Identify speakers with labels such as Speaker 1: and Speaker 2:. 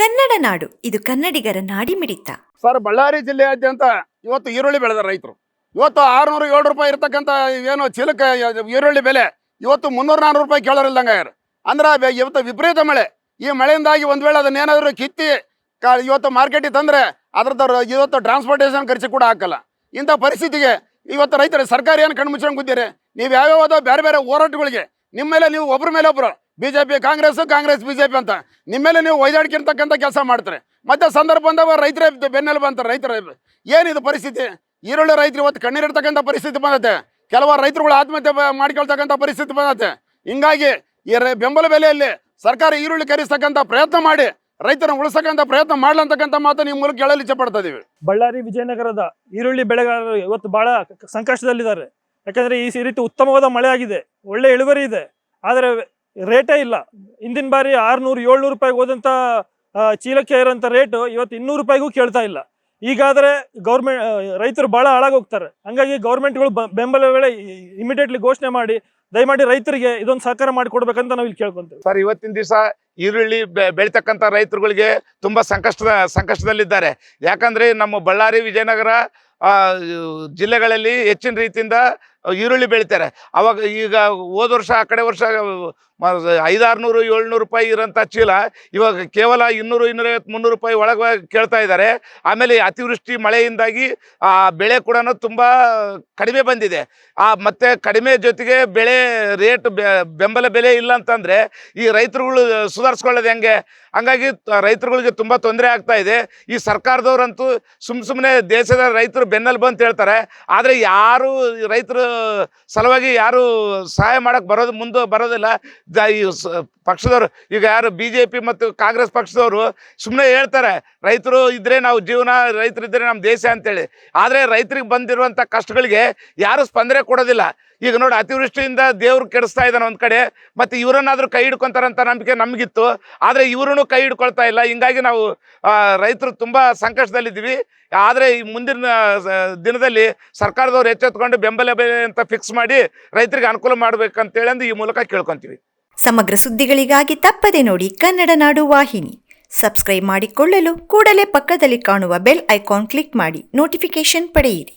Speaker 1: ಕನ್ನಡ ನಾಡು, ಇದು ಕನ್ನಡಿಗರ ನಾಡಿ ಮಿಡಿತ
Speaker 2: ಸರ್, ಬಳ್ಳಾರಿ ಜಿಲ್ಲೆಯಾದ್ಯಂತ ಇವತ್ತು ಈರುಳ್ಳಿ ಬೆಳೆದ ರೈತರು. ಇವತ್ತು ಆರುನೂರು ಏಳು ರೂಪಾಯಿ ಇರತಕ್ಕಂತ ಏನು ಚೀಲಕ್ಕೆ ಈರುಳ್ಳಿ ಬೆಲೆ ಇವತ್ತು ಮುನ್ನೂರು ನಾನ್ನೂರು ರೂಪಾಯಿ ಕೇಳೋರಿಲ್ದಂಗೆ ಯಾರು? ಅಂದ್ರೆ ಇವತ್ತು ವಿಪರೀತ ಮಳೆ. ಈ ಮಳೆಯಿಂದಾಗಿ ಒಂದು ವೇಳೆ ಅದನ್ನೇನಾದರೂ ಕಿತ್ತಿ ಕಾ, ಇವತ್ತು ಮಾರ್ಕೆಟಿಗೆ ತಂದರೆ ಅದ್ರದ್ದು ಇವತ್ತು ಟ್ರಾನ್ಸ್ಪೋರ್ಟೇಷನ್ ಖರ್ಚು ಕೂಡ ಹಾಕಲ್ಲ. ಇಂಥ ಪರಿಸ್ಥಿತಿಗೆ ಇವತ್ತು ರೈತರು ಸರ್ಕಾರ ಏನು ಕಣ್ಣು ಮುಚ್ಕೊಂಡು ಕೂತೀರಿ ನೀವು ಯಾವ್ಯಾವ ಬೇರೆ ಬೇರೆ ಹೋರಾಟಗಳಿಗೆ ನಿಮ್ಮ ಮೇಲೆ ನೀವು ಒಬ್ಬರ ಮೇಲೆ ಒಬ್ರು B J P Congress Congress B J P ಅಂತ. ನಿಮ್ಮ ಮೇಲೆ ನೀವು ಒಯ್ದಾಡ್ಕಿರ್ತಕ್ಕಂಥ ಕೆಲಸ ಮಾಡ್ತಾರೆ. ಮತ್ತೆ ಸಂದರ್ಭ ಬಂದಾಗ ರೈತರ ಬೆನ್ನೆಲುಬು ಬಂತಾರೆ ರೈತರ ಏನಿದು ಪರಿಸ್ಥಿತಿ? ಈರುಳ್ಳಿ ರೈತರು ಇವತ್ತು ಕಣ್ಣೀರಿಡ್ತಕ್ಕಂಥ ಪರಿಸ್ಥಿತಿ ಬಂದತೆ. ಕೆಲವಾರು ರೈತರುಗಳು ಆತ್ಮಹತ್ಯೆ ಮಾಡಿಕೊಳ್ತಕ್ಕಂಥ ಪರಿಸ್ಥಿತಿ ಬಂದತೆ. ಹಿಂಗಾಗಿ ಈ ಬೆಂಬಲ ಬೆಲೆಯಲ್ಲಿ ಸರ್ಕಾರ ಈರುಳ್ಳಿ ಖರೀದಿಸ್ತಕ್ಕಂಥ ಪ್ರಯತ್ನ ಮಾಡಿ, ರೈತರನ್ನು ಉಳಿಸಕ್ಕಂಥ ಪ್ರಯತ್ನ ಮಾಡ್ಲಂತಕ್ಕಂಥ ಮಾತು ನಿಮ್ಮ ಮೂಲಕ ಹೇಳಲು ಇಚ್ಛೆ ಪಡ್ತಾ ಇದೀವಿ.
Speaker 3: ಬಳ್ಳಾರಿ, ವಿಜಯನಗರದ ಈರುಳ್ಳಿ ಬೆಳೆಗಾರರು ಇವತ್ತು ಬಹಳ ಸಂಕಷ್ಟದಲ್ಲಿದ್ದಾರೆ. ಯಾಕಂದ್ರೆ ಈ ರೀತಿ ಉತ್ತಮವಾದ ಮಳೆ ಆಗಿದೆ, ಒಳ್ಳೆ ಇಳುವರಿ ಇದೆ, ಆದರೆ ರೇಟೇ ಇಲ್ಲ. ಹಿಂದಿನ ಬಾರಿ ಆರುನೂರು, ಏಳ್ನೂರು ರೂಪಾಯಿಗೆ ಹೋದಂಥ ಚೀಲಕ್ಕೆ ಇರೋಂಥ ರೇಟು ಇವತ್ತು ಇನ್ನೂರು ರೂಪಾಯಿಗೂ ಕೇಳ್ತಾ ಇಲ್ಲ. ಈಗಾದರೆ ಗೌರ್ಮೆಂಟ್ ರೈತರು ಭಾಳ ಹಾಳಾಗೋಗ್ತಾರೆ. ಹಂಗಾಗಿ ಗೌರ್ಮೆಂಟ್ಗಳು ಬೆಂಬಲ ವೇಳೆ ಇಮಿಡಿಯೇಟ್ಲಿ ಘೋಷಣೆ ಮಾಡಿ, ದಯಮಾಡಿ ರೈತರಿಗೆ ಇದೊಂದು ಸಹಕಾರ ಮಾಡಿ ಕೊಡ್ಬೇಕಂತ ನಾವು ಇಲ್ಲಿ ಕೇಳ್ಕೊಂತೀವಿ.
Speaker 4: ಸರ್, ಇವತ್ತಿನ ದಿವಸ ಈರುಳ್ಳಿ ಬೆಳಿತಕ್ಕಂಥ ರೈತರುಗಳಿಗೆ ತುಂಬ ಸಂಕಷ್ಟದ, ಸಂಕಷ್ಟದಲ್ಲಿದ್ದಾರೆ. ಯಾಕಂದರೆ ನಮ್ಮ ಬಳ್ಳಾರಿ, ವಿಜಯನಗರ ಜಿಲ್ಲೆಗಳಲ್ಲಿ ಹೆಚ್ಚಿನ ರೀತಿಯಿಂದ ಈರುಳ್ಳಿ ಬೆಳಿತಾರೆ. ಅವಾಗ ಈಗ ಹೋದ ವರ್ಷ, ಆ ಕಡೆ ವರ್ಷ ಐದಾರುನೂರು, ಏಳ್ನೂರು ರೂಪಾಯಿ ಇರೋಂಥ ಚೀಲ ಇವಾಗ ಕೇವಲ ಇನ್ನೂರು, ಇನ್ನೂರೈವತ್ತು, ಮುನ್ನೂರು ರೂಪಾಯಿ ಒಳಗೆ ಕೇಳ್ತಾ ಇದ್ದಾರೆ ಆಮೇಲೆ ಅತಿವೃಷ್ಟಿ ಮಳೆಯಿಂದಾಗಿ, ಆ, ಬೆಳೆ ಕೂಡ ತುಂಬ ಕಡಿಮೆ ಬಂದಿದೆ. ಆ, ಮತ್ತು ಕಡಿಮೆ ಜೊತೆಗೆ ಬೆಳೆ ರೇಟ್ ಬೆಂಬಲ ಬೆಲೆ ಇಲ್ಲ ಅಂತಂದರೆ ಈ ರೈತರುಗಳು ಸುಧಾರಿಸ್ಕೊಳ್ಳೋದು ಹೆಂಗೆ? ಹಂಗಾಗಿ ರೈತರುಗಳಿಗೆ ತುಂಬ ತೊಂದರೆ ಆಗ್ತಾ ಇದೆ. ಈ ಸರ್ಕಾರದವ್ರಂತೂ ಸುಮ್ಮ ಸುಮ್ಮನೆ ದೇಶದ ರೈತರು ಬೆನ್ನಲ್ಲಿ ಬಂತ ಹೇಳ್ತಾರೆ. ಆದರೆ ಯಾರು ರೈತರ ಸಲುವಾಗಿ ಯಾರು ಸಹಾಯ ಮಾಡಕ್ಕೆ ಬರೋದು ಮುಂದೆ ಬರೋದಿಲ್ಲ. ಈ ಪಕ್ಷದವರು, ಈಗ ಯಾರು ಬಿ ಜೆ ಪಿ ಮತ್ತು ಕಾಂಗ್ರೆಸ್ ಪಕ್ಷದವರು ಸುಮ್ಮನೆ ಹೇಳ್ತಾರೆ, ರೈತರು ಇದ್ರೆ ನಾವು ಜೀವನ, ರೈತರಿದ್ರೆ ನಮ್ಮ ದೇಶ ಅಂತೇಳಿ. ಆದರೆ ರೈತರಿಗೆ ಬಂದಿರುವಂಥ ಕಷ್ಟಗಳಿಗೆ ಯಾರು ಸ್ಪಂದನೆ ಕೊಡೋದಿಲ್ಲ. ಈಗ ನೋಡಿ ಅತಿವೃಷ್ಟಿಯಿಂದ ದೇವ್ರು ಕೆಡಿಸ್ತಾ ಇದ್ದಾನೆ ಒಂದು ಕಡೆ, ಮತ್ತು ಇವರನ್ನಾದರೂ ಕೈ ಹಿಡ್ಕೊಂತಾರಂತ ನಂಬಿಕೆ ನಮಗಿತ್ತು. ಆದರೆ ಇವರು ಕೈ ಹಿಡ್ಕೊಳ್ತಾ ಇಲ್ಲ. ಹಿಂಗಾಗಿ ನಾವು ರೈತರು ತುಂಬ ಸಂಕಷ್ಟದಲ್ಲಿದ್ದೀವಿ. ಆದರೆ ಈ ಮುಂದಿನ ದಿನದಲ್ಲಿ ಸರ್ಕಾರದವ್ರು ಎಚ್ಚೆತ್ಕೊಂಡು ಬೆಂಬಲ ಬೆಲೆ ಅಂತ ಫಿಕ್ಸ್ ಮಾಡಿ ರೈತರಿಗೆ ಅನುಕೂಲ ಮಾಡಬೇಕಂತೇಳಿ ಅಂದು ಈ ಮೂಲಕ ಕೇಳ್ಕೊಂತೀವಿ.
Speaker 1: ಸಮಗ್ರ ಸುದ್ದಿಗಳಿಗಾಗಿ ತಪ್ಪದೆ ನೋಡಿ ಕನ್ನಡ ನಾಡು ವಾಹಿನಿ. ಸಬ್ಸ್ಕ್ರೈಬ್ ಮಾಡಿಕೊಳ್ಳಲು ಕೂಡಲೇ ಪಕ್ಕದಲ್ಲಿ ಕಾಣುವ ಬೆಲ್ ಐಕಾನ್ ಕ್ಲಿಕ್ ಮಾಡಿ ನೋಟಿಫಿಕೇಶನ್ ಪಡೆಯಿರಿ.